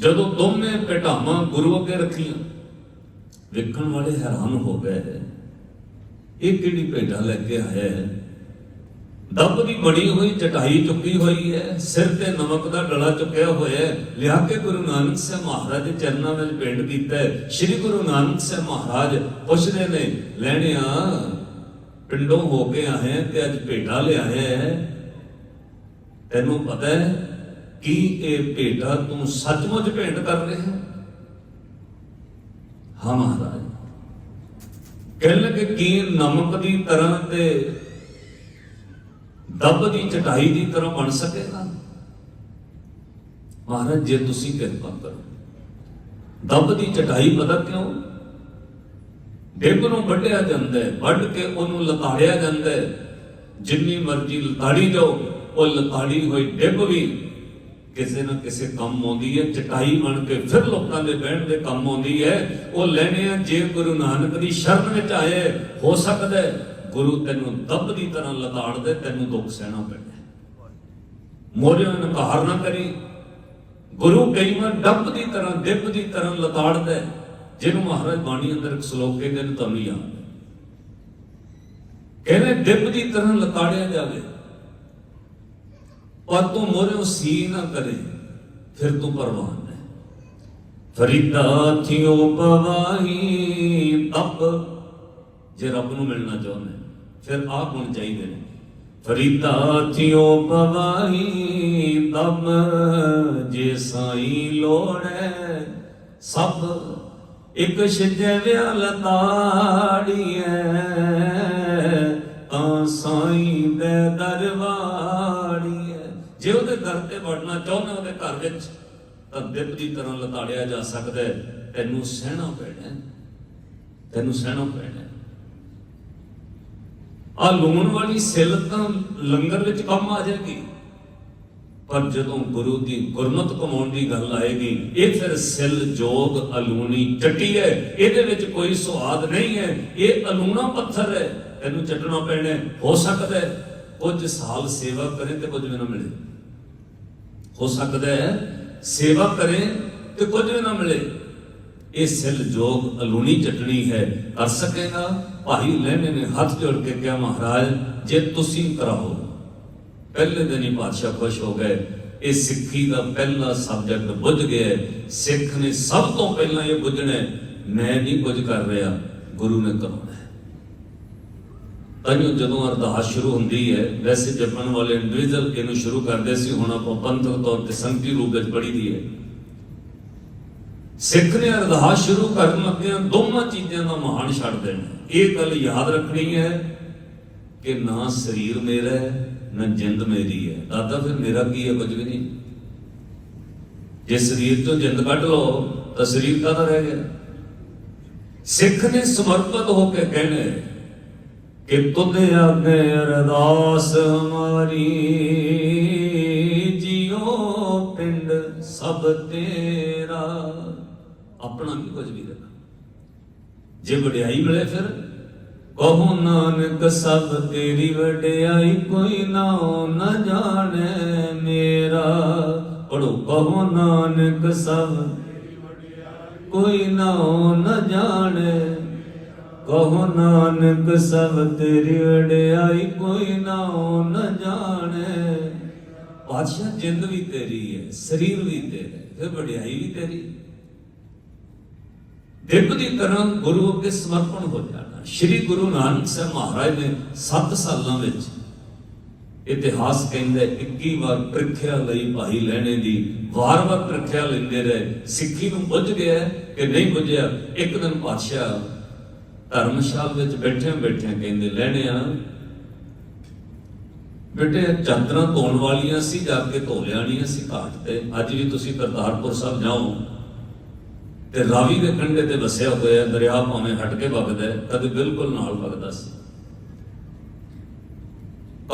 ਜਦੋਂ ਦੋਵੇਂ ਭੇਟਾਵਾਂ ਗੁਰੂ ਅੱਗੇ ਰੱਖੀਆਂ, ਵੇਖਣ ਵਾਲੇ ਹੈਰਾਨ ਹੋ ਗਏ ਇਹ ਕਿਹੜੀ ਭੇਟਾ ਲੈ ਕੇ ਆਇਆ ਹੈ? ਦੱਬ ਦੀ ਬਣੀ ਹੋਈ, ਚਟਾਈ ਚੁੱਕੀ ਹੋਈ ਹੈ, ਸਿਰ ਤੇ ਨਮਕ ਦਾ ਡਲਾ ਚੁੱਕਿਆ ਹੋਇਆ ਹੈ। ਲਿਆ ਕੇ ਗੁਰੂ ਨਾਨਕ ਸਾਹਿਬ ਮਹਾਰਾਜ ਦੇ ਚਰਨਾਂ ਵਿੱਚ ਭੇਟ ਕੀਤਾ ਹੈ। ਸ੍ਰੀ ਗੁਰੂ ਨਾਨਕ ਸਾਹਿਬ ਮਹਾਰਾਜ ਪੁੱਛਦੇ ਨੇ ਲੈਣਿਆ ਪਿੰਡੋਂ ਹੋ ਕੇ ਆਏ ਤੇ ਅੱਜ ਭੇਟਾ ਲਿਆਇਆ ਹੈ? ਤੈਨੂੰ ਪਤਾ ਹੈ ਕੀ ਇਹ ਭੇਟਾ ਤੂੰ ਸੱਚਮੁੱਚ ਭੇਟ ਕਰ ਰਿਹਾ ਹਾਂ? ਮਹਾਰਾਜ। ਕਹਿਣ ਕਿ ਕੀ ਨਮਕ ਦੀ ਤਰ੍ਹਾਂ ਤੇ ਦੱਬ ਦੀ ਚਟਾਈ ਦੀ ਤਰ੍ਹਾਂ ਬਣ ਸਕੇਗਾ ਮਹਾਰਾਜ, ਜੇ ਤੁਸੀਂ ਕਿਰਪਾ ਕਰੋ। ਦੱਬ ਦੀ ਚਟਾਈ ਪਤਾ ਕਿਉਂ? ਡਿੱਬ ਨੂੰ ਵੱਢਿਆ ਜਾਂਦਾ ਹੈ, ਵੱਢ ਕੇ ਉਹਨੂੰ ਲਤਾੜਿਆ ਜਾਂਦਾ ਹੈ। ਜਿੰਨੀ ਮਰਜ਼ੀ ਲਤਾੜੀ ਜਾਓ, ਉਹ ਲਤਾੜੀ ਹੋਈ ਡਿੱਬ ਵੀ ਕਿਸੇ ਨਾ ਕਿਸੇ ਕੰਮ ਆਉਂਦੀ ਹੈ ਚਟਾਈ ਬਣ ਕੇ ਫਿਰ ਲੋਕਾਂ ਦੇ ਬਹਿਣ ਦੇ ਕੰਮ ਆਉਂਦੀ ਹੈ। ਉਹ ਲੈਣੇ ਆ ਜੇ ਗੁਰੂ ਨਾਨਕ ਦੀ ਸ਼ਰਨ ਵਿੱਚ ਆਏ ਹੋ ਸਕਦਾ ਗੁਰੂ ਤੈਨੂੰ ਦੱਬ ਦੀ ਤਰ੍ਹਾਂ ਲਤਾੜ ਦੇ ਤੈਨੂੰ ਦੁੱਖ ਸਹਿਣਾ ਪੈਣਾ ਮੋਰਿਆਂ ਨਕਾਰ ਨਾ ਕਰੀ। ਗੁਰੂ ਕਈ ਵਾਰ ਡੱਬ ਦੀ ਤਰ੍ਹਾਂ ਡਿੱਬ ਦੀ ਤਰ੍ਹਾਂ ਲਤਾੜਦਾ ਹੈ, ਜਿਹਨੂੰ ਮਹਾਰਾਜ ਬਾਣੀ ਅੰਦਰ ਇੱਕ ਸ਼ਲੋਕ ਕਹਿੰਦੇ ਨੇ ਤੁਹਾਨੂੰ ਯਾਦ ਕਹਿੰਦੇ ਦਿੱਬ ਦੀ ਤਰ੍ਹਾਂ ਲਤਾੜਿਆ ਜਾਵੇ। ਪਰ ਤੂੰ ਮੋਰਿਓ ਸੀ ਨਾ ਕਰੇ, ਫਿਰ ਤੂੰ ਪਰਵਾਨ ਹੈ ਫਰੀਦਾ ਥਿਓ ਪਵਾਹੀ ਤਪ, ਜੇ ਰੱਬ ਨੂੰ ਮਿਲਣਾ ਚਾਹੁੰਦੇ, ਫਿਰ ਆਹ ਗੁਣ ਚਾਹੀਦੇ ਨੇ। ਫਰੀਦਾ ਥਿਓ ਪਵਾਹੀ ਤਮ ਜੇ ਸਾਈ ਲੋੜੈ ਸਭ ਇੱਕ ਛਿਜੇ ਵਿਆ ਲਤਾੜੀਐ, ਤਾਂ ਸਾਈ ਦੇ ਦਰਬਾਰ ਘਰ ਤੇ ਵੜਨਾ ਚਾਹੁੰਦੇ ਉਹਦੇ ਘਰ ਵਿੱਚ ਤਾਂ ਦਿਪ ਦੀ ਤਰ੍ਹਾਂ ਲਤਾੜਿਆ ਜਾ ਸਕਦਾ ਹੈ। ਤੈਨੂੰ ਸਹਿਣਾ ਪੈਣਾ ਤੈਨੂੰ ਸਹਿਣਾ ਪੈਣਾ ਹੈ। ਆ ਲੂਣ ਵਾਲੀ ਸਿਲ ਤਾਂ ਲੰਗਰ ਵਿੱਚ ਕੰਮ ਆ ਜਾਏਗੀ। ਪਰ ਜਦੋਂ ਗੁਰੂ ਦੀ ਗੁਰਮਤ ਕਮਾਉਣ ਦੀ ਗੱਲ ਆਏਗੀ, ਇਹ ਫਿਰ ਸਿਲ ਜੋਗ ਅਲੂਣੀ ਚੱਟੀ ਹੈ। ਇਹਦੇ ਵਿੱਚ ਕੋਈ ਸੁਆਦ ਨਹੀਂ ਹੈ। ਇਹ ਅਲੂਣਾ ਪੱਥਰ ਹੈ। ਇਹਨੂੰ ਚੱਟਣਾ ਪੈਣਾ ਹੋ। ਸਕਦਾ ਹੈ ਕੁਝ ਸਾਲ ਸੇਵਾ ਕਰੇ ਤੇ ਕੁਝ ਵੀ ਨਾ ਮਿਲੇ। ਹੋ ਸਕਦਾ ਹੈ, ਸੇਵਾ ਕਰੇ ਤੇ ਕੁਝ ਵੀ ਨਾ ਮਿਲੇ। ਇਹ ਸਿਲ ਜੋਗ ਅਲੂਣੀ ਚਟਣੀ ਹੈ। ਕਰ ਸਕੇਗਾ? ਭਾਈ ਲੈਣੇ ਨੇ ਹੱਥ ਜੋੜ ਕੇ ਕਿਹਾ, ਮਹਾਰਾਜ, ਜੇ ਤੁਸੀਂ ਕਰਾਓ। ਪਹਿਲੇ ਦਿਨ ਹੀ ਪਾਤਸ਼ਾਹ ਖੁਸ਼ ਹੋ ਗਏ। ਇਹ ਸਿੱਖੀ ਦਾ ਪਹਿਲਾ ਸਬਜੈਕਟ ਬੁੱਝ ਗਿਆ ਸਿੱਖ ਨੇ ਸਭ ਤੋਂ ਪਹਿਲਾਂ ਇਹ ਬੁੱਝਣਾ ਮੈਂ ਨਹੀਂ ਕੁਝ ਕਰ ਰਿਹਾ। ਗੁਰੂ ਨੇ ਕਰਾਉਣਾ ਹੈ ਜਦੋਂ ਅਰਦਾਸ ਸ਼ੁਰੂ ਹੁੰਦੀ ਹੈ, ਵੈਸੇ ਜਪਣ ਵਾਲੇ ਇੰਡੀਵਿਜੂਅਲ ਇਹਨੂੰ ਸ਼ੁਰੂ ਕਰਦੇ ਸੀ, ਹੁਣ ਆਪਾਂ ਪੰਥਕ ਤੌਰ ਤੇ ਸੰਗਤੀ ਰੂਪ ਵਿੱਚ ਪੜ੍ਹੀ ਹੈ। ਸਿੱਖ ਨੇ ਅਰਦਾਸ ਸ਼ੁਰੂ ਕਰਨ ਲੱਗਿਆਂ ਦੋਵਾਂ ਚੀਜ਼ਾਂ ਦਾ ਮਹਾਨ ਛੱਡ ਦੇਣਾ ਇਹ ਗੱਲ ਯਾਦ ਰੱਖਣੀ ਹੈ ਕਿ ਨਾ ਸਰੀਰ ਮੇਰਾ ਹੈ, ਨਾ ਜਿੰਦ ਮੇਰੀ ਹੈ। ਦਾਦਾ, ਫਿਰ ਮੇਰਾ ਕੀ ਹੈ? ਕੁਝ ਵੀ ਨਹੀਂ। ਜੇ ਸਰੀਰ ਤੋਂ ਜਿੰਦ ਕੱਢ ਲਓ, ਤਾਂ ਸਰੀਰ ਕਾਹਦਾ ਰਹਿ ਗਿਆ? ਸਿੱਖ ਨੇ ਸਮਰਪਿਤ ਹੋ ਕੇ ਕਹਿਣਾ ਕਿ ਤੁਧ ਆਗੇ ਅਰਦਾਸ ਹਮਾਰੀ ਜਿਉ ਪਿੰਡ ਸਭ ਤੇਰਾ। ਆਪਣਾ ਵੀ ਕੁਝ ਵੀ ਰੱਖ। ਜੇ ਵਡਿਆਈ ਮਿਲੇ ਫਿਰ, ਕਹੋ ਨਾਨਕ, ਸਭ ਤੇਰੀ ਵਡਿਆਈ ਕੋਈ ਨਾ ਨਾ ਜਾਣੇ ਮੇਰਾ। ਪੜੋ ਕਹੋ ਨਾਨਕ, ਸਭ ਕੋਈ ਨਾ ਨਾ ਜਾਣੇ ਕਹੋ ਨਾਨਕ ਸਭ ਤੇਰੀ ਵਡਿਆਈ ਕੋਈ ਨਾ ਨਾ ਜਾਣੇ। ਪਾਤਸ਼ਾਹ ਜਿੰਦ ਵੀ ਤੇਰੀ ਹੈ, ਸਰੀਰ ਵੀ ਤੇਰਾ ਹੈ ਵਡਿਆਈ ਵੀ ਤੇਰੀ ਦਿਵ ਦੀ ਤਰ੍ਹਾਂ ਗੁਰੂ ਅੱਗੇ ਸਮਰਪਣ ਹੋ ਜਾਣਾ। ਸ੍ਰੀ ਗੁਰੂ ਨਾਨਕ ਸਾਹਿਬ ਮਹਾਰਾਜ ਨੇ 7 ਸਾਲਾਂ ਵਿੱਚ ਇਤਿਹਾਸ ਕਹਿੰਦਾ 21 ਵਾਰ ਪ੍ਰੀਖਿਆ ਲਈ ਭਾਈ ਲੈਣੇ ਦੀ ਵਾਰ-ਵਾਰ ਪ੍ਰੀਖਿਆ ਲੈਂਦੇ ਰਹੇ। ਸਿੱਖੀ ਨੂੰ ਬੁੱਝ ਗਿਆ ਕਿ ਨਹੀਂ ਬੁੱਝਿਆ। ਇੱਕ ਦਿਨ ਪਾਤਸ਼ਾਹ ਧਰਮਸ਼ਾਲ ਵਿੱਚ ਬੈਠਿਆਂ ਬੈਠਿਆਂ ਕਹਿੰਦੇ ਲੈਣਿਆ ਬੇਟੇ, ਚਾਦਰਾਂ ਧੋਣ ਵਾਲੀਆਂ ਸੀ, ਜਾ ਕੇ ਧੋ ਲਿਆਣੀਆਂ ਸੀ ਘਾਟ ਤੇ। ਅੱਜ ਵੀ ਤੁਸੀਂ ਕਰਤਾਰਪੁਰ ਸਾਹਿਬ ਜਾਓ ਤੇ ਰਾਵੀ ਦੇ ਕੰਢੇ ਤੇ ਵਸਿਆ ਹੋਇਆ ਦਰਿਆ ਭਾਵੇਂ ਹਟ ਕੇ ਵਗਦਾ ਕਦੇ ਬਿਲਕੁਲ ਨਾਲ ਵਗਦਾ ਸੀ।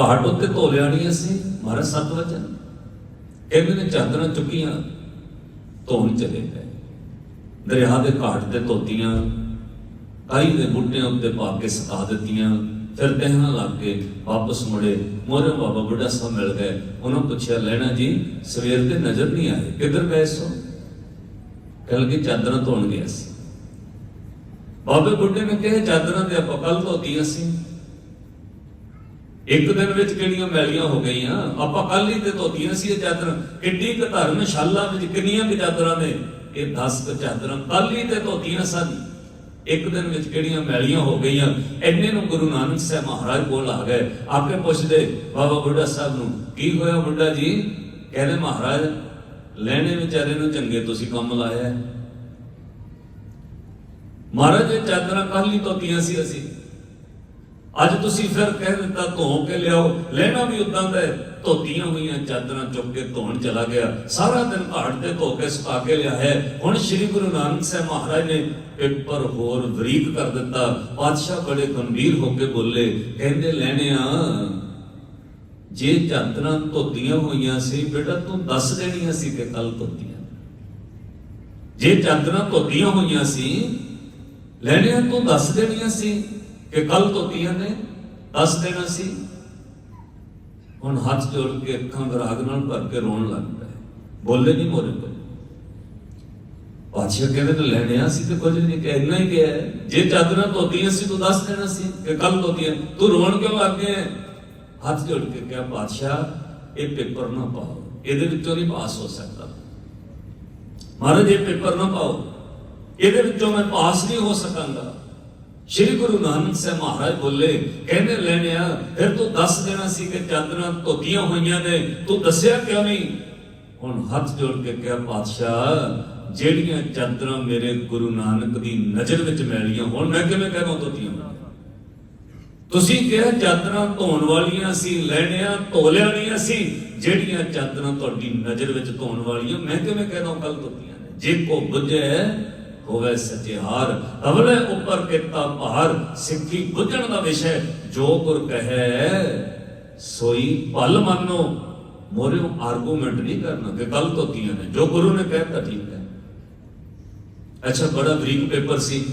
ਘਾਟ ਉੱਤੇ ਧੋ ਲਿਆਣੀਆਂ ਸੀ, ਮਹਾਰਾਜ ਸਤ ਵਚਨ। ਕਹਿੰਦੇ ਨੇ ਚਾਦਰਾਂ ਚੁੱਕੀਆਂ, ਧੋਣ ਚਲੇ ਗਏ। ਦਰਿਆ ਦੇ ਘਾਟ ਤੇ ਧੋਤੀਆਂ ਕਾਈ ਦੇ ਬੁੱਟਿਆਂ ਉੱਤੇ ਪਾ ਕੇ ਸੁਕਾ ਦਿੱਤੀਆਂ। ਫਿਰ ਕਹਿਣ ਲੱਗ ਕੇ ਵਾਪਸ ਮੁੜੇ। ਮੋਰੇ ਬਾਬਾ ਬੁੱਢਾ ਸਾਹਿਬ ਮਿਲ ਗਏ। ਉਹਨਾਂ ਪੁੱਛਿਆ ਲੈਣਾ ਜੀ, ਸਵੇਰ ਤੇ ਨਜ਼ਰ ਨਹੀਂ ਆਏ। ਕਿੱਧਰ ਗਏ ਸੋ? ਕਹਿ ਲਗੇ, ਚਾਦਰਾਂ ਧੋਣ ਗਿਆ ਸੀ। ਬਾਬੇ ਬੁੱਢੇ ਨੇ ਕਿਹਾ, ਚਾਦਰਾਂ ਤੇ ਆਪਾਂ ਕੱਲ ਧੋਤੀਆਂ ਸੀ। ਇੱਕ ਦਿਨ ਵਿੱਚ ਕਿਹੜੀਆਂ ਮੈਲੀਆਂ ਹੋ ਗਈਆਂ? ਆਪਾਂ ਕੱਲ ਹੀ ਤੇ ਧੋਤੀਆਂ ਸੀ ਇਹ ਚਾਦਰਾਂ। ਕਿੱਡੀ ਕੁ ਧਰਮਸ਼ਾਲਾ ਵਿੱਚ ਕਿੰਨੀਆਂ ਕੁ ਚਾਦਰਾਂ ਨੇ? ਇਹ 10 ਚਾਦਰਾਂ ਕੱਲ ਹੀ ਤੇ ਧੋਤੀਆਂ ਸਨ। ਇੱਕ ਦਿਨ ਵਿੱਚ ਕਿਹੜੀਆਂ ਮੈਲੀਆਂ ਹੋ ਗਈਆਂ ਐਨੇ ਨੂੰ ਗੁਰੂ ਨਾਨਕ ਸਾਹਿਬ ਮਹਾਰਾਜ ਕੋਲ ਆ ਗਏ। ਆਪੇ ਪੁੱਛਦੇ, ਬਾਬਾ ਬੁੱਢਾ ਸਾਹਿਬ ਨੂੰ, ਕੀ ਹੋਇਆ ਬੁੱਢਾ ਜੀ? ਕਹਿੰਦੇ, ਮਹਾਰਾਜ, ਲੈਣੇ ਵਿਚਾਰੇ ਨੂੰ ਚੰਗੇ ਤੁਸੀਂ ਕੰਮ ਲਾਇਆ ਮਹਾਰਾਜ, ਇਹ ਚਾਦਰਾਂ ਕੱਲ ਹੀ ਧੋਤੀਆਂ ਸੀ ਅਸੀਂ? ਅੱਜ ਤੁਸੀਂ ਫਿਰ ਕਹਿ ਦਿੱਤਾ ਧੋ ਕੇ ਲਿਆਓ। ਲੈਣਾ ਵੀ ਉਦਾਂ ਦਾ ਧੋਤੀਆਂ ਹੋਈਆਂ, ਚਾਦਰਾਂ ਚੁੱਕ ਕੇ ਧੋਣ ਚਲਾ ਗਿਆ। ਸਾਰਾ ਦਿਨ ਘਾਟ ਤੇ ਧੋ ਕੇ ਸੁਕਾ ਕੇ ਲਿਆ ਹੈ। ਹੁਣ ਸ੍ਰੀ ਗੁਰੂ ਨਾਨਕ ਸਾਹਿਬ ਮਹਾਰਾਜ ਨੇ ਪੇਪਰ ਹੋਰ ਵਰੀਕ ਕਰ ਦਿੱਤਾ। ਪਾਤਸ਼ਾਹ ਬੜੇ ਗੰਭੀਰ ਹੋ ਕੇ ਬੋਲੇ, ਕਹਿੰਦੇ ਲੈਣਿਆ ਜੇ ਚਾਦਰਾਂ ਧੋਤੀਆਂ ਹੋਈਆਂ ਸੀ, ਬੇਟਾ ਤੂੰ ਦੱਸ ਦੇਣੀਆਂ ਸੀ ਕਿ ਕੱਲ ਧੋਤੀਆਂ ਜੇ ਚਾਦਰਾਂ ਧੋਤੀਆਂ ਹੋਈਆਂ ਸੀ ਲੈਣਿਆ ਤੂੰ ਦੱਸ ਦੇਣੀਆਂ ਸੀ। ਕਿ ਕੱਲ ਧੋਤੀਆਂ ਨੇ, ਦੱਸ ਦੇਣਾ ਸੀ। ਹੁਣ ਹੱਥ ਜੋੜ ਕੇ ਅੱਖਾਂ ਵਿਰਾਗ ਨਾਲ ਭਰ ਕੇ ਰੋਣ ਲੱਗ ਪਿਆ। ਬੋਲੇ ਨਹੀਂ ਮੋਰੇ ਕੋਈ ਪਾਛੇ ਕਹਿੰਦੇ ਨੇ ਲੈਣਿਆ ਸੀ ਤੇ ਕੁਝ ਨਹੀਂ ਕਿ ਇੰਨਾ ਹੀ ਕਿਹਾ ਜੇ ਚਾਦਰਾਂ ਧੋਤੀਆਂ ਸੀ, ਤੂੰ ਦੱਸ ਦੇਣਾ ਸੀ ਕਿ ਕੱਲ ਧੋਤੀਆਂ ਤੂੰ ਰੋਣ ਕਿਉਂ ਲੱਗ ਗਿਆ ਹੱਥ ਜੋੜ ਕੇ ਕਿਹਾ ਪਾਤਸ਼ਾਹ ਇਹ ਪੇਪਰ ਨਾ ਪਾਓ। ਇਹਦੇ ਵਿੱਚੋਂ ਨਹੀਂ ਪਾਸ ਹੋ ਸਕਦਾ। ਮਹਾਰਾਜ, ਇਹ ਪੇਪਰ ਨਾ ਪਾਓ। ਇਹਦੇ ਵਿੱਚੋਂ ਮੈਂ ਪਾਸ ਨਹੀਂ ਹੋ ਸਕਾਂਗਾ। ਸ਼੍ਰੀ ਗੁਰੂ ਨਾਨਕ ਸਾਹਿਬ ਮਹਾਰਾਜ ਬੋਲੇ, ਕਹਿੰਦੇ ਲੈਣਿਆ ਫਿਰ ਤੂੰ ਦੱਸ ਦੇਣਾ ਸੀ ਕਿ ਚਾਦਰਾਂ ਧੋਤੀਆਂ ਹੋਈਆਂ ਨੇ, ਤੂੰ ਦੱਸਿਆ ਕਿਉਂ ਨਹੀਂ? ਹੁਣ ਹੱਥ ਜੋੜ ਕੇ ਕਿਹਾ, ਪਾਤਸ਼ਾਹ, ਜਿਹੜੀਆਂ ਚਾਦਰਾਂ ਮੇਰੇ ਗੁਰੂ ਨਾਨਕ ਦੀ ਨਜ਼ਰ ਵਿੱਚ ਮੈਲੀਆਂ ਹੁਣ, ਮੈਂ ਕਿਵੇਂ ਕਹਾਂ ਧੋਤੀਆਂ ਤੁਸੀਂ ਕਿਹਾ, ਚਾਦਰਾਂ ਧੋਣ ਵਾਲੀਆਂ ਸੀ, ਲੈਣਿਆ ਧੋ ਲੈਣੀਆਂ ਸੀ ਜਿਹੜੀਆਂ ਚਾਦਰਾਂ ਤੁਹਾਡੀ ਨਜ਼ਰ ਵਿੱਚ ਧੋਣ ਵਾਲੀਆਂ, ਮੈਂ ਕਿਵੇਂ ਕਹਿ ਰਹਾ ਕੱਲ ਧੋਤੀਆਂ ਨੇ? ਜੇ ਕੋ ਬੁਝੇ ਹੋਵੇ ਸਚਿਹਾਰ ਅਵਲੇ ਉੱਪਰ ਕੀਤਾ ਭਾਰ ਸਿੱਖੀ ਬੁੱਝਣ ਦਾ ਵਿਸ਼ੇ ਜੋ ਗੁਰ ਕਹੈ, ਸੋਈ ਭਲ ਮੰਨੋ। ਮੋਰੇ ਆਰਗੂਮੈਂਟ ਨਹੀਂ ਕਰਨਾ ਕਿ ਕੱਲ ਧੋਤੀਆਂ ਨੇ। ਜੋ ਗੁਰੂ ਨੇ ਕਹਿਤਾ ਠੀਕ ਹੈ। ਅੱਛਾ, ਬੜਾ ਬਰੀਕ ਪੇਪਰ ਸੀ।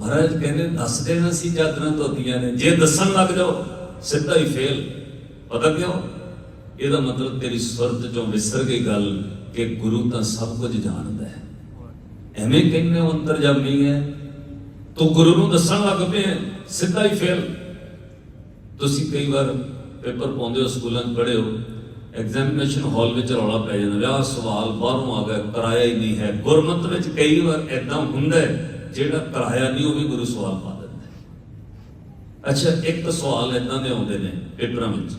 ਮਹਾਰਾਜ ਕਹਿੰਦੇ, ਦੱਸ ਦੇਣਾ ਸੀ ਚਾਦਰਾਂ ਧੋਤੀਆਂ ਨੇ। ਜੇ ਦੱਸਣ ਲੱਗ ਜਾਓ, ਸਿੱਧਾ ਹੀ ਫੇਲ ਪਤਾ ਕਿਉਂ? ਇਹਦਾ ਮਤਲਬ ਤੇਰੀ ਸੁਰਤ ਚੋਂ ਵਿਸਰ ਗਈ ਗੱਲ ਕਿ ਗੁਰੂ ਤਾਂ ਸਭ ਕੁਝ ਜਾਣਦਾ ਹੈ। ਐਵੇਂ ਕਹਿੰਦੇ ਉਹ ਅੰਤਰਜਾਮੀ ਹੈ। ਤੂੰ ਗੁਰੂ ਨੂੰ ਦੱਸਣ ਲੱਗ ਪਏ ਸਿੱਧਾ ਹੀ ਫੇਲ ਤੁਸੀਂ ਕਈ ਵਾਰ ਪੇਪਰ ਪਾਉਂਦੇ ਹੋ, ਸਕੂਲਾਂ 'ਚ ਪੜ੍ਹੇ ਹੋ ਐਗਜ਼ਾਮੀਨੇਸ਼ਨ ਹਾਲ ਵਿੱਚ ਰੌਲਾ ਪੈ ਜਾਂਦਾ ਵਿਆਹ ਸਵਾਲ ਬਾਹਰੋਂ ਆ ਗਿਆ, ਕਰਾਇਆ ਹੀ ਨਹੀਂ ਹੈ। ਗੁਰਮਤ ਵਿੱਚ ਕਈ ਵਾਰ ਐਦਾਂ ਹੁੰਦਾ ਜਿਹੜਾ ਕਰਾਇਆ ਨਹੀਂ, ਉਹ ਵੀ ਗੁਰੂ ਸਵਾਲ ਪਾ ਦਿੰਦਾ ਅੱਛਾ, ਇੱਕ ਸਵਾਲ ਐਦਾਂ ਦੇ ਆਉਂਦੇ ਨੇ ਪੇਪਰਾਂ ਵਿੱਚ।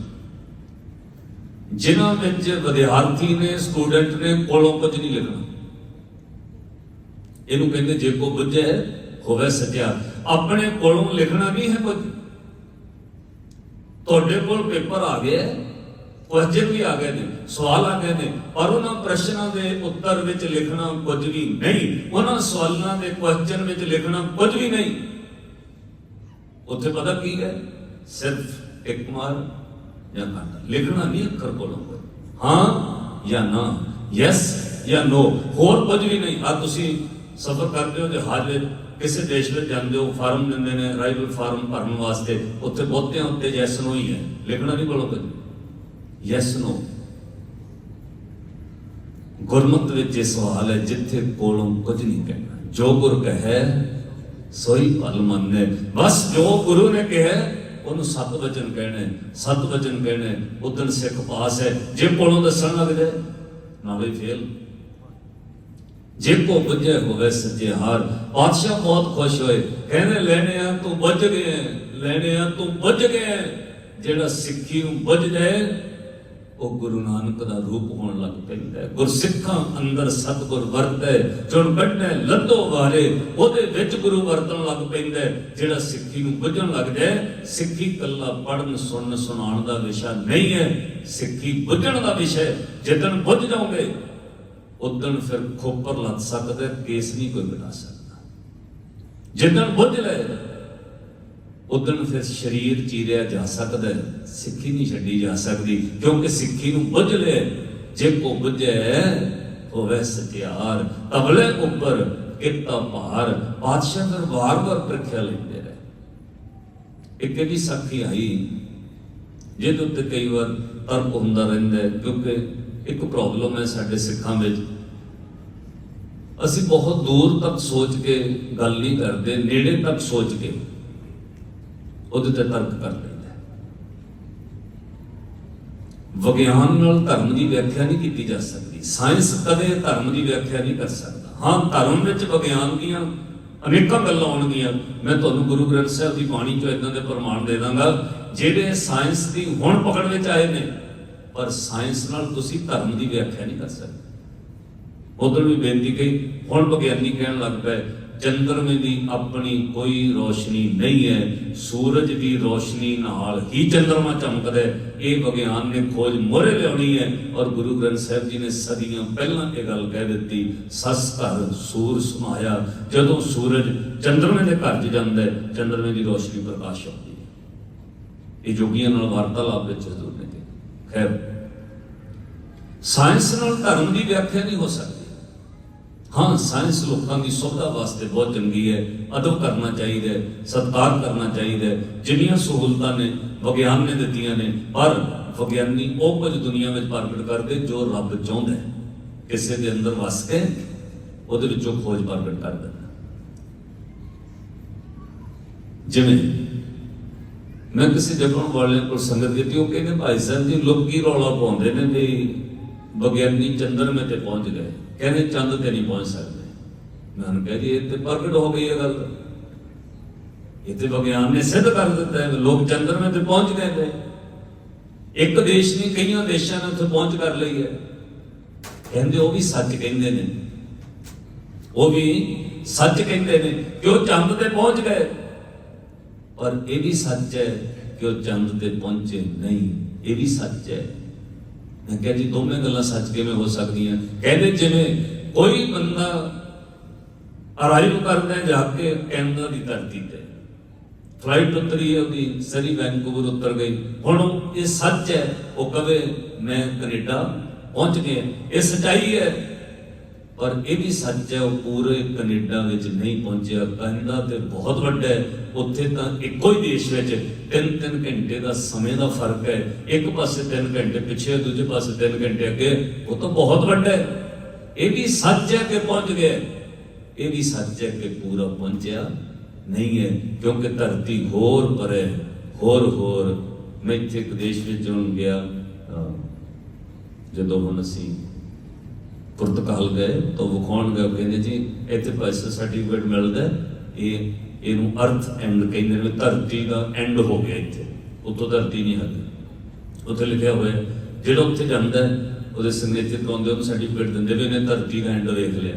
ਜਿਨ੍ਹਾਂ ਵਿੱਚ ਵਿਦਿਆਰਥੀ ਨੇ, ਸਟੂਡੈਂਟ ਨੇ ਕੋਲੋਂ ਕੁਝ ਨਹੀਂ ਲਿਖਣਾ। ਇਹਨੂੰ ਕਹਿੰਦੇ ਜੇ ਕੋ ਬੁੱਝੇ ਹੋਵੇ ਸਤਿਆ ਆਪਣੇ ਕੋਲੋਂ ਲਿਖਣਾ ਨਹੀਂ ਹੈ ਕੁਝ। ਤੁਹਾਡੇ ਕੋਲ ਪੇਪਰ ਆ ਗਏ ਕੁਐਸਚਨ ਵੀ ਆ ਗਏ ਨੇ, ਸਵਾਲ ਆ ਗਏ ਨੇ, ਪਰ ਉਹਨਾਂ ਪ੍ਰਸ਼ਨਾਂ ਦੇ ਉੱਤਰ ਵਿੱਚ ਲਿਖਣਾ ਕੁਝ ਵੀ ਨਹੀਂ। ਉਹਨਾਂ ਸਵਾਲਾਂ ਦੇ ਕੁਐਸਚਨ ਵਿੱਚ ਲਿਖਣਾ ਕੁਝ ਵੀ ਨਹੀਂ। ਉੱਥੇ ਪਤਾ ਕੀ ਹੈ? ਸਿਰਫ ਇੱਕ ਮਾਰ ਜਾਂ ਕਾਂਟਾ ਲਿਖਣਾ ਨਹੀਂ ਅੱਖਰ ਕੋਲੋਂ ਕੋਈ। ਹਾਂ ਜਾਂ ਨਾ। ਯੈਸ ਜਾਂ ਨੋ ਹੋਰ ਕੁਝ ਵੀ ਨਹੀਂ। ਆ ਤੁਸੀਂ ਸਫਰ ਕਰਦੇ ਹੋ ਜਹਾਜ਼ ਵਿੱਚ ਕਿਸੇ ਦੇਸ਼ ਵਿੱਚ ਜਾਂਦੇ ਹੋ, ਫਾਰਮ ਦਿੰਦੇ ਨੇ ਅਰਾਈਵਲ ਫਾਰਮ ਭਰਨ ਵਾਸਤੇ। ਉੱਥੇ ਬਹੁਤਿਆਂ ਉੱਤੇ ਯੈਸ ਨੋ ਹੀ ਹੈ। ਲਿਖਣਾ ਨਹੀਂ ਕੋਲੋਂ ਕੁਝ ਯੈਸ ਨੋ ਗੁਰਮਤ ਵਿੱਚ ਇਹ ਸਵਾਲ ਹੈ, ਜਿੱਥੇ ਕੋਲੋਂ ਕੁਝ ਨਹੀਂ ਕਹਿਣਾ। ਜੋ ਗੁਰ ਕਹੈ, ਸੋਈ ਭਲ ਮੰਨੇ। ਬਸ ਜੋ ਗੁਰੂ ਨੇ ਕਿਹਾ, ਉਹਨੂੰ ਸਤ ਵਚਨ ਕਹਿਣਾ। ਸਤ ਵਚਨ ਕਹਿਣੇ ਉਦਨ ਸਿੱਖ ਪਾਸ ਹੈ। ਜੇ ਕੋਲੋਂ ਦੱਸਣ ਲੱਗ ਜਾਏ, ਨਾ ਵੀ ਫੇਲ ਜੇ ਕੋ ਬੁੱਝੇ ਹੋਵੇ ਸੱਚੇ ਹਾਰ, ਬਾਦਸ਼ਾਹ ਬਹੁਤ ਖੁਸ਼ ਹੋਏ। ਕਹਿੰਦੇ, ਲੈਣੇ ਆ ਤੂੰ ਬੁੱਝ ਗਏ, ਲੈਣੇ ਆ ਤੂੰ ਬੁੱਝ ਗਏ। ਜਿਹੜਾ ਸਿੱਖੀ ਨੂੰ ਬੁੱਝ ਜਾਏ, ਉਹ ਗੁਰੂ ਨਾਨਕ ਦਾ ਰੂਪ ਹੋਣ ਲੱਗ ਪੈਂਦਾ ਹੈ। ਗੁਰਸਿੱਖਾਂ ਅੰਦਰ ਸਤਿਗੁਰ ਵਰਤੈ ਜੁਣ ਕੱਢੈ ਲੱਦੋ ਵਾਰੇ, ਉਹਦੇ ਵਿੱਚ ਗੁਰੂ ਵਰਤਣ ਲੱਗ ਪੈਂਦਾ ਜਿਹੜਾ ਸਿੱਖੀ ਨੂੰ ਬੁੱਝਣ ਲੱਗ ਜਾਏ, ਸਿੱਖੀ ਕੱਲਾ ਪੜਨ ਸੁਣਨ, ਸੁਣਾਉਣ ਦਾ ਵਿਸ਼ਾ ਨਹੀਂ ਹੈ। ਸਿੱਖੀ ਬੁੱਝਣ ਦਾ ਵਿਸ਼ਾ ਹੈ। ਜਿੱਦਣ ਬੁੱਝ ਜਾਓਗੇ ਉਦਣ ਫਿਰ ਖੋਪਰ ਲੱਤ ਸਕਦਾ, ਕੇਸ ਨਹੀਂ ਕੋਈ ਬਣਾ ਸਕਦਾ। ਜਿੱਦਣ ਬੁੱਝ ਲਏ, ਉਦਣ ਫਿਰ ਸਰੀਰ ਚੀਰਿਆ ਜਾ ਸਕਦਾ ਸਿੱਖੀ ਨਹੀਂ ਛੱਡੀ ਜਾ ਸਕਦੀ, ਕਿਉਂਕਿ ਸਿੱਖੀ ਨੂੰ ਬੁੱਝ ਲੈ ਜੇ ਕੋ ਬੁੱਝੇ, ਹੋਵੇ ਸਤਿਆਰ, ਤਬਲੇ ਉੱਪਰ ਕਿਤਾ ਭਾਰ, ਬਾਦਸ਼ਾਹ ਫਿਰ ਵਾਰ-ਵਾਰ ਪ੍ਰੀਖਿਆ ਲੈਂਦੇ ਰਹੇ। ਇੱਕ ਇਹਦੀ ਸਾਖੀ ਆਈ, ਜਿਹਦੇ ਉੱਤੇ ਕਈ ਵਾਰ ਤਰਕ ਹੁੰਦਾ ਰਹਿੰਦਾ ਕਿਉਂਕਿ ਇੱਕ ਪ੍ਰੋਬਲਮ ਹੈ ਸਾਡੇ ਸਿੱਖਾਂ ਵਿੱਚ। ਅਸੀਂ ਬਹੁਤ ਦੂਰ ਤੱਕ ਸੋਚ ਕੇ ਗੱਲ ਨਹੀਂ ਕਰਦੇ, ਨੇੜੇ ਤੱਕ ਸੋਚ ਕੇ ਉਹਦੇ ਤੇ ਤਰਕ ਕਰ ਲਈਦਾ ਵਿਗਿਆਨ ਨਾਲ ਧਰਮ ਦੀ ਵਿਆਖਿਆ ਨਹੀਂ ਕੀਤੀ ਜਾ ਸਕਦੀ। ਸਾਇੰਸ ਕਦੇ ਧਰਮ ਦੀ ਵਿਆਖਿਆ ਨਹੀਂ ਕਰ ਸਕਦਾ। ਹਾਂ, ਧਰਮ ਵਿੱਚ ਵਿਗਿਆਨ ਦੀਆਂ ਅਨੇਕਾਂ ਗੱਲਾਂ ਆਉਣਗੀਆਂ। ਮੈਂ ਤੁਹਾਨੂੰ ਗੁਰੂ ਗ੍ਰੰਥ ਸਾਹਿਬ ਦੀ ਬਾਣੀ ਚੋਂ ਇਦਾਂ ਦੇ ਪ੍ਰਮਾਣ ਦੇ ਦਾਂਗਾ, ਜਿਹੜੇ ਸਾਇੰਸ ਦੀ ਹੁਣ ਪਕੜ ਵਿੱਚ ਆਏ ਨੇ ਪਰ ਸਾਇੰਸ ਨਾਲ ਤੁਸੀਂ ਧਰਮ ਦੀ ਵਿਆਖਿਆ ਨਹੀਂ ਕਰ ਸਕਦੇ। ਉਧਰ ਵੀ ਬੇਨਤੀ ਕਹੀ, ਹੁਣ ਵਿਗਿਆਨੀ ਕਹਿਣ ਲੱਗ ਪਏ, ਚੰਦਰਮੇ ਦੀ ਆਪਣੀ ਕੋਈ ਰੋਸ਼ਨੀ ਨਹੀਂ ਹੈ, ਸੂਰਜ ਦੀ ਰੋਸ਼ਨੀ ਨਾਲ ਹੀ ਚੰਦਰਮਾ ਚਮਕਦਾ ਹੈ। ਇਹ ਵਿਗਿਆਨ ਨੇ ਖੋਜ ਮੋਰੇ ਲਿਆਉਣੀ ਹੈ ਔਰ ਗੁਰੂ ਗ੍ਰੰਥ ਸਾਹਿਬ ਜੀ ਨੇ ਸਦੀਆਂ ਪਹਿਲਾਂ ਇਹ ਗੱਲ ਕਹਿ ਦਿੱਤੀ, ਸਸ ਘਰ ਸੂਰ ਸਮਾਇਆ, ਜਦੋਂ ਸੂਰਜ ਚੰਦਰਮੇ ਦੇ ਘਰ 'ਚ ਜਾਂਦਾ ਹੈ, ਚੰਦਰਮੇ ਦੀ ਰੋਸ਼ਨੀ ਪ੍ਰਕਾਸ਼ ਆਉਂਦੀ ਹੈ। ਇਹ ਜੋਗੀਆਂ ਨਾਲ ਵਾਰਤਾਲਾਪ ਵਿੱਚ ਹਜ਼ੂਰ ਨੇ ਖੈਰ ਸਾਇੰਸ ਨਾਲ ਧਰਮ ਦੀ ਵਿਆਖਿਆ ਨਹੀਂ ਹੋ ਸਕਦੀ। ਹਾਂ ਸਾਇੰਸ ਲੋਕਾਂ ਦੀ ਸੁਵਿਧਾ ਵਾਸਤੇ ਬਹੁਤ ਚੰਗੀ ਹੈ। ਅਦਬ ਕਰਨਾ ਚਾਹੀਦਾ ਹੈ, ਸਤਿਕਾਰ ਕਰਨਾ ਚਾਹੀਦਾ ਹੈ। ਜਿੰਨੀਆਂ ਸਹੂਲਤਾਂ ਨੇ, ਵਿਗਿਆਨ ਨੇ ਦਿੱਤੀਆਂ ਨੇ, ਪਰ ਵਿਗਿਆਨੀ ਉਹ ਕੁਝ ਦੁਨੀਆ ਵਿੱਚ ਪ੍ਰਗਟ ਕਰਦੇ ਜੋ ਰੱਬ ਚਾਹੁੰਦਾ ਹੈ। ਕਿਸੇ ਦੇ ਅੰਦਰ ਵਸ ਕੇ ਉਹਦੇ ਵਿੱਚੋਂ ਖੋਜ ਪ੍ਰਗਟ ਕਰਦਾ ਜਿਵੇਂ ਮੈਂ ਕਿਸੇ ਜਗ੍ਹਾ ਵਾਲਿਆਂ ਕੋਲ ਸੰਗਤ ਕੀਤੀ, ਉਹ ਕਹਿੰਦੇ ਭਾਈ ਸਾਹਿਬ ਜੀ, ਲੋਕ ਕੀ ਰੌਲਾ ਪਾਉਂਦੇ ਨੇ ਵੀ ਵਿਗਿਆਨੀ ਚੰਦਰਮੇ ਤੇ ਪਹੁੰਚ ਗਏ। ਕਹਿੰਦੇ ਚੰਦ ਤੇ ਨਹੀਂ ਪਹੁੰਚ ਸਕਦੇ। ਮੈਂ ਉਹਨੂੰ ਕਹਿ ਜੀ, ਇਹ ਤੇ ਪ੍ਰਗਟ ਹੋ ਗਈ ਇਹ ਗੱਲ। ਇਹ ਤੇ ਵਿਗਿਆਨ ਨੇ ਸਿੱਧ ਕਰ ਦਿੱਤਾ ਹੈ ਵੀ ਲੋਕ ਚੰਦਰਮੇ ਤੇ ਪਹੁੰਚ ਗਏ ਨੇ। ਇੱਕ ਦੇਸ਼ ਨੇ ਕਈਆਂ ਦੇਸ਼ਾਂ ਨੇ ਉੱਥੇ ਪਹੁੰਚ ਕਰ ਲਈ ਹੈ। ਕਹਿੰਦੇ ਉਹ ਵੀ ਸੱਚ ਕਹਿੰਦੇ ਨੇ। ਉਹ ਵੀ ਸੱਚ ਕਹਿੰਦੇ ਨੇ ਕਿ ਉਹ ਚੰਦ ਤੇ ਪਹੁੰਚ ਗਏ। ਪਰ ਇਹ ਵੀ ਸੱਚ ਹੈ ਕਿ ਉਹ ਚੰਦ ਤੇ ਪਹੁੰਚੇ ਨਹੀਂ। ਇਹ ਵੀ ਸੱਚ ਹੈ। ਮੈਂ ਕਿਹਾ ਜੀ, ਦੋਵੇਂ ਗੱਲਾਂ ਸੱਚ ਕਿਵੇਂ ਹੋ ਸਕਦੀਆਂ? ਕਹਿੰਦੇ ਜਿਵੇਂ ਕੋਈ ਬੰਦਾ ਅਰਾਈਵ ਕਰਦਾ ਹੈ ਜਾ ਕੇ ਕੈਨੇਡਾ ਦੀ ਧਰਤੀ ਤੇ। ਫਲਾਈਟ ਉਤਰੀ ਹੈ, ਉਹਦੀ ਸਰੀ ਵੈਨਕੂਵਰ ਉਤਰ ਗਈ। ਹੁਣ ਇਹ ਸੱਚ ਹੈ, ਉਹ ਕਵੇ, ਮੈਂ ਕੈਨੇਡਾ ਪਹੁੰਚ ਗਿਆ। ਇਹ ਸਚਾਈ ਹੈ ਪਰ ਇਹ ਵੀ ਸੱਚ ਹੈ, ਉਹ ਪੂਰੇ ਕੈਨੇਡਾ ਵਿੱਚ ਨਹੀਂ ਪਹੁੰਚਿਆ। ਕੈਨੇਡਾ ਤੇ ਬਹੁਤ ਵੱਡਾ ਹੈ। ਉੱਥੇ ਤਾਂ ਇੱਕੋ ਹੀ ਦੇਸ਼ ਵਿੱਚ ਤਿੰਨ ਤਿੰਨ ਘੰਟੇ ਦਾ ਸਮੇਂ ਦਾ ਫ਼ਰਕ ਹੈ। ਇੱਕ ਪਾਸੇ ਤਿੰਨ ਘੰਟੇ ਪਿੱਛੇ, ਦੂਜੇ ਪਾਸੇ ਤਿੰਨ ਘੰਟੇ ਅੱਗੇ। ਉਹ ਤਾਂ ਬਹੁਤ ਵੱਡਾ ਹੈ। ਇਹ ਵੀ ਸੱਚ ਹੈ ਕਿ ਪਹੁੰਚ ਗਿਆ ਇਹ ਵੀ ਸੱਚ ਹੈ ਕਿ ਪੂਰਾ ਪਹੁੰਚਿਆ ਨਹੀਂ ਹੈ, ਕਿਉਂਕਿ ਧਰਤੀ ਹੋਰ ਪਰੇ ਹੋਰ ਹੋਰ। ਮੈਂ ਇੱਥੇ ਇੱਕ ਦੇਸ਼ ਵਿੱਚ ਹੁਣ ਗਿਆ। ਜਦੋਂ ਹੁਣ ਅਸੀਂ ਪੁਰਤਗਾਲ ਗਏ ਤਾਂ ਵਿਖਾਉਣ ਗਏ ਕਹਿੰਦੇ ਜੀ ਇੱਥੇ ਪੈਸਾ ਸਰਟੀਫਿਕੇਟ ਮਿਲਦਾ ਇਹ ਇਹਨੂੰ ਅਰਥ ਐਂਡ ਕਹਿੰਦੇ ਨੇ ਧਰਤੀ ਦਾ ਐਂਡ ਹੋ ਗਿਆ ਇੱਥੇ ਉੱਤੋਂ ਧਰਤੀ ਨਹੀਂ ਹੈ ਉੱਥੇ ਲਿਖਿਆ ਹੋਇਆ ਜਿਹੜਾ ਉੱਥੇ ਜਾਂਦਾ ਹੈ, ਉਹਦੇ ਸਿਗਨੇਚਰ ਕਰਾਉਂਦੇ ਉਹਨੂੰ ਸਰਟੀਫਿਕੇਟ ਦਿੰਦੇ ਵੀ ਇਹਨੇ ਧਰਤੀ ਦਾ ਐਂਡ ਵੇਖ ਲਿਆ।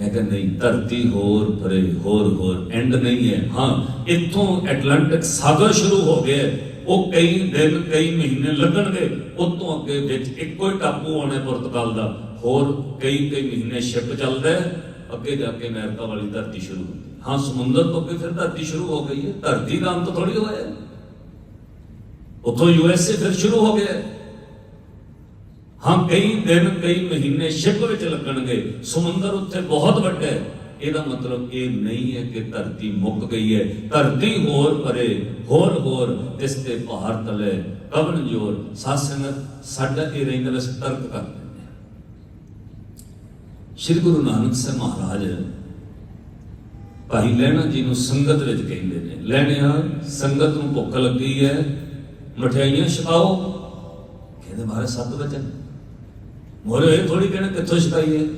ਮੈਂ ਕਹਿੰਦਾ ਨਹੀਂ ਧਰਤੀ ਹੋਰ ਪਰੇ ਹੋਰ ਹੋਰ ਐਂਡ ਨਹੀਂ ਹੈ। ਹਾਂ ਇੱਥੋਂ ਐਟਲਾਂਟਿਕ ਸਾਗਰ ਸ਼ੁਰੂ ਹੋ ਗਿਆ ਉਹ ਕਈ ਦਿਨ, ਕਈ ਮਹੀਨੇ ਲੱਗਣਗੇ, ਉਤੋਂ ਅੱਗੇ ਵਿੱਚ ਇੱਕੋ ਹੀ ਟਾਪੂ ਆਉਣਾ ਪੁਰਤਗਾਲ ਦਾ। ਹੋਰ ਕਈ ਕਈ ਮਹੀਨੇ ਸ਼ਿਪ ਚੱਲਦਾ ਅੱਗੇ ਜਾ ਕੇ ਅਮਰੀਕਾ ਵਾਲੀ ਧਰਤੀ ਸ਼ੁਰੂ ਹੁੰਦੀ ਹੈ। ਹਾਂ, ਸਮੁੰਦਰ ਤੋਂ ਅੱਗੇ ਫਿਰ ਧਰਤੀ ਸ਼ੁਰੂ ਹੋ ਗਈ ਹੈ, ਧਰਤੀ ਦਾ ਅੰਤ ਥੋੜੀ ਹੋਇਆ ਹੈ। ਉਤੋਂ ਯੂਐਸਏ ਫਿਰ ਸ਼ੁਰੂ ਹੋ ਗਿਆ ਹਾਂ, ਕਈ ਦਿਨ, ਕਈ ਮਹੀਨੇ ਸ਼ਿਪ ਵਿੱਚ ਲੱਗਣਗੇ, ਸਮੁੰਦਰ ਉੱਥੇ ਬਹੁਤ ਵੱਡਾ ਹੈ। ਇਹਦਾ ਮਤਲਬ ਇਹ ਨਹੀਂ ਹੈ ਕਿ ਧਰਤੀ ਮੁੱਕ ਗਈ ਹੈ। ਧਰਤੀ ਹੋਰ ਪਰੇ ਹੋਰ ਹੋਰ, ਇਸ ਤੇ ਪਹਾੜ ਤਲੇ ਕਵਨ ਜੋਰ ਸਾਸੰਗਤ ਸਾਡਾ ਇਹ ਰਹਿੰਦਾ ਵਸ ਤਰਕ ਕਰ ਸ਼੍ਰੀ ਗੁਰੂ ਨਾਨਕ ਸਾਹਿਬ ਮਹਾਰਾਜ ਭਾਈ ਲੈਣਾ ਜੀ ਨੂੰ ਸੰਗਤ ਵਿੱਚ ਕਹਿੰਦੇ ਨੇ ਲੈਣਿਆ ਸੰਗਤ ਨੂੰ ਭੁੱਖ ਲੱਗੀ ਹੈ, ਮਠਿਆਈਆਂ ਛਕਾਓ। ਕਹਿੰਦੇ, ਮਹਾਰਾਜ, ਸੱਤ ਵਚਨ। ਮੋਰੇ ਇਹ ਥੋੜੀ ਕਹਿਣਾ ਕਿੱਥੋਂ ਛਕਾਈਏ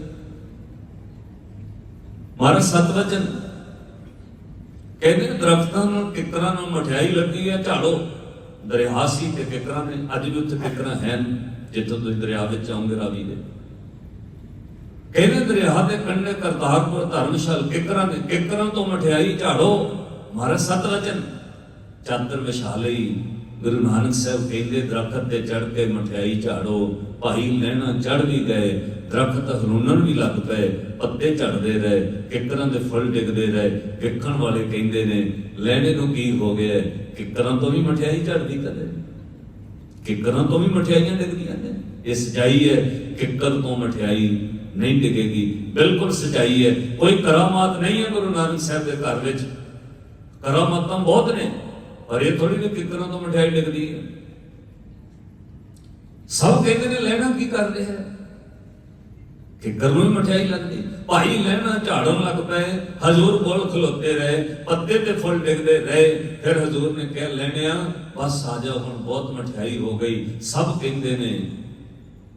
ਮਹਾਰਾਜ ਸੱਤ ਵਚਨ ਕਹਿੰਦੇ ਦਰਖਤਾਂ ਨੂੰ ਕਿਕਰਾਂ ਨੂੰ ਮਠਿਆਈ ਲੱਗੀ ਹੈ, ਝਾੜੋ। ਦਰਿਆ ਸੀ ਤੇ ਕਿਕਰਾਂ ਨੇ, ਅੱਜ ਵੀ ਉੱਥੇ ਕਿਕਰਾਂ ਹਨ, ਜਿੱਥੋਂ ਤੁਸੀਂ ਦਰਿਆ ਵਿੱਚ ਆਉਂਗੇ ਰਾਵੀ ਦੇ। ਕਹਿੰਦੇ ਦਰਿਆ ਦੇ ਕੰਢੇ ਕਰਤਾਰਪੁਰ ਧਰਮਸ਼ਾਲ ਕਿਕਰਾਂ ਨੇ, ਕਿਕਰਾਂ ਤੋਂ ਮਠਿਆਈ ਝਾੜੋ। ਮਹਾਰਾਜ ਸਤਵਚਨ ਚਾਦਰ ਵਿਛਾ ਲਈ। ਗੁਰੂ ਨਾਨਕ ਸਾਹਿਬ ਕਹਿੰਦੇ, ਦਰਖਤ ਤੇ ਚੜ ਕੇ ਮਠਿਆਈ ਝਾੜੋ। ਭਾਈ ਲੈਣਾ ਚੜ ਵੀ ਗਏ। ਦਰਖਤ ਹਰੂਨਣ ਵੀ ਲੱਗ ਪਏ, ਪੱਤੇ ਝੜਦੇ ਰਹੇ, ਕਿਕਰਾਂ ਦੇ ਫੁੱਲ ਡਿੱਗਦੇ ਰਹੇ, ਵੇਖਣ ਵਾਲੇ ਕਹਿੰਦੇ ਨੇ, ਲੈਣੇ ਨੂੰ ਕੀ ਹੋ ਗਿਆ ਕਿਕਰਾਂ ਤੋਂ ਵੀ ਮਠਿਆਈ ਝੜਦੀ ਕਦੇ? ਕਿੱਕਰਾਂ ਤੋਂ ਵੀ ਮਠਿਆਈਆਂ ਡਿੱਗਦੀਆਂ ਨੇ? ਇਹ ਸਚਾਈ ਹੈ, ਕਿੱਕਰ ਤੋਂ ਮਠਿਆਈ ਨਹੀਂ ਡਿੱਗੇਗੀ। ਬਿਲਕੁਲ ਸਚਾਈ ਹੈ, ਕੋਈ ਕਰਾਮਾਤ ਨਹੀਂ ਹੈ ਗੁਰੂ ਨਾਨਕ ਸਾਹਿਬ ਦੇ ਘਰ ਵਿੱਚ। ਕਰਾਮਾਤਾਂ ਬਹੁਤ ਨੇ, ਪਰ ਇਹ ਥੋੜੀ ਜਿਹੀ ਕਿੱਕਰਾਂ ਤੋਂ ਮਠਿਆਈ ਡਿੱਗਦੀ ਹੈ। ਸਭ ਕਹਿੰਦੇ ਨੇ, ਲੈਣਾ ਕੀ ਕਰਦੇ ਹੈ? ਕਿੱਕਰ ਨੂੰ ਹੀ ਮਠਿਆਈ ਲੱਗਦੀ। ਭਾਈ ਲੈਣਾ ਝਾੜਨ ਲੱਗ ਪਏ, ਹਜ਼ੂਰ ਕੋਲ ਖਲੋਤੇ ਰਹੇ, ਪੱਤੇ ਤੇ ਫੁੱਲ ਡਿੱਗਦੇ ਰਹੇ। ਫਿਰ ਹਜ਼ੂਰ ਨੇ ਕਹਿ ਲੈਣਿਆ ਬਸ ਆ ਜਾ, ਹੁਣ ਬਹੁਤ ਮਠਿਆਈ ਹੋ ਗਈ। ਸਭ ਕਹਿੰਦੇ ਨੇ,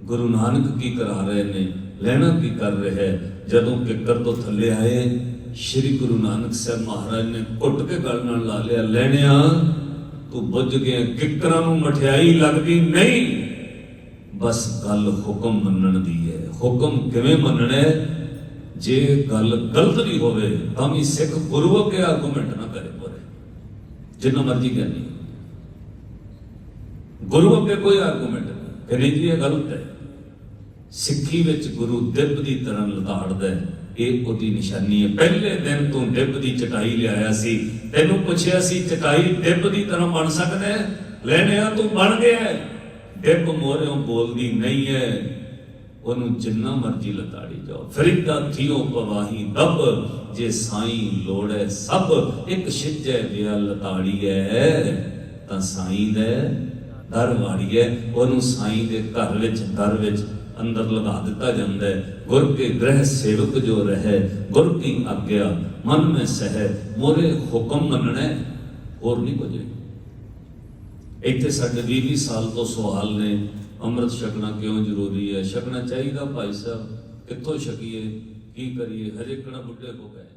ਗੁਰੂ ਨਾਨਕ ਕੀ ਕਰਾ ਰਹੇ ਨੇ? ਲੈਣਾ ਕੀ ਕਰ ਰਿਹਾ ਹੈ? ਜਦੋਂ ਕਿੱਕਰ ਤੋਂ ਥੱਲੇ ਆਏ, ਸ੍ਰੀ ਗੁਰੂ ਨਾਨਕ ਸਾਹਿਬ ਮਹਾਰਾਜ ਨੇ ਘੁੱਟ ਕੇ ਗਲ ਨਾਲ ਲਾ ਲਿਆ ਲੈਣਿਆ ਤੂੰ ਬੁੱਝ ਗਿਆ, ਕਿੱਕਰਾਂ ਨੂੰ ਮਠਿਆਈ ਲੱਗਦੀ ਨਹੀਂ। ਬਸ ਗੱਲ ਹੁਕਮ ਮੰਨਣ ਦੀ ਹੈ। ਹੁਕਮ ਕਿਵੇਂ ਮੰਨਣਾ ਹੈ? ਜੇ ਗੱਲ ਗਲਤ ਵੀ ਹੋਵੇ, ਤਾਂ ਵੀ ਸਿੱਖ ਗੁਰੂ ਅੱਗੇ ਆਰਗੂਮੈਂਟ ਨਾ ਕਰੇ ਪੋਰੇ ਜਿੰਨਾ ਮਰਜ਼ੀ ਕਰਨੀ ਗੁਰੂ ਅੱਗੇ ਕੋਈ ਆਰਗੂਮੈਂਟ ਨਹੀਂ। ਕਿ ਨਹੀਂ ਜੀ ਇਹ ਗਲਤ ਹੈ। ਸਿੱਖੀ ਵਿੱਚ ਗੁਰੂ ਦਿੱਬ ਦੀ ਤਰ੍ਹਾਂ ਲਤਾੜਦਾ ਹੈ। ਇਹ ਉਹਦੀ ਨਿਸ਼ਾਨੀ ਹੈ। ਪਹਿਲੇ ਦਿਨ ਤੂੰ ਡਿੱਬ ਦੀ ਚਟਾਈ ਲਿਆਇਆ ਸੀ। ਤੈਨੂੰ ਪੁੱਛਿਆ ਸੀ, ਚਟਾਈ ਡਿੱਬ ਦੀ ਤਰ੍ਹਾਂ ਬਣ ਸਕਦਾ ਹੈ? ਲੈਣਿਆ ਤੂੰ ਬਣ ਗਿਆ ਹੈ। ਦਿਬ ਮੋਰਿਓਂ ਬੋਲਦੀ ਨਹੀਂ ਹੈ ਉਹਨੂੰ ਜਿੰਨਾ ਮਰਜ਼ੀ ਲਤਾੜੀ ਜਾਓ। ਫਰੀਦਾ ਥੀਓ ਪਵਾਹੀ ਦਬ, ਜੇ ਸਾਈਂ ਲੋੜੈ ਸਭ ਇੱਕ ਛਿਜੈ ਵਿਆ ਲਤਾੜੀਐ, ਤਾਂ ਸਾਈਂ ਦੇ ਦਰ ਵਾੜੀਐ। ਉਹਨੂੰ ਸਾਈਂ ਦੇ ਘਰ ਵਿੱਚ, ਦਰ ਵਿੱਚ ਅੰਦਰ ਲਗਾ ਦਿੱਤਾ ਜਾਂਦਾ ਹੈ ਗੁਰ ਕੇ ਗ੍ਰਹਿ ਸੇਵਕ ਜੋ ਰਹੇ, ਗੁਰ ਕੀ ਆਗਿਆ, ਮਨ ਮੈਂ ਸਹਿ, ਮੋਰੇ ਹੁਕਮ ਮੰਨਣਾ, ਹੋਰ ਨਹੀਂ ਕੁਝ। ਇੱਥੇ ਸਾਡੇ 20 20 ਸਾਲ ਤੋਂ ਸਵਾਲ ਨੇ, ਅੰਮ੍ਰਿਤ ਛਕਣਾ ਕਿਉਂ ਜ਼ਰੂਰੀ ਹੈ? ਛਕਣਾ ਚਾਹੀਦਾ ਭਾਈ ਸਾਹਿਬ, ਕਿੱਥੋਂ ਛਕੀਏ, ਕੀ ਕਰੀਏ? ਹਰੇਕ ਕਿਹੜਾ ਬੁੱਢੇ ਹੋ ਗਏ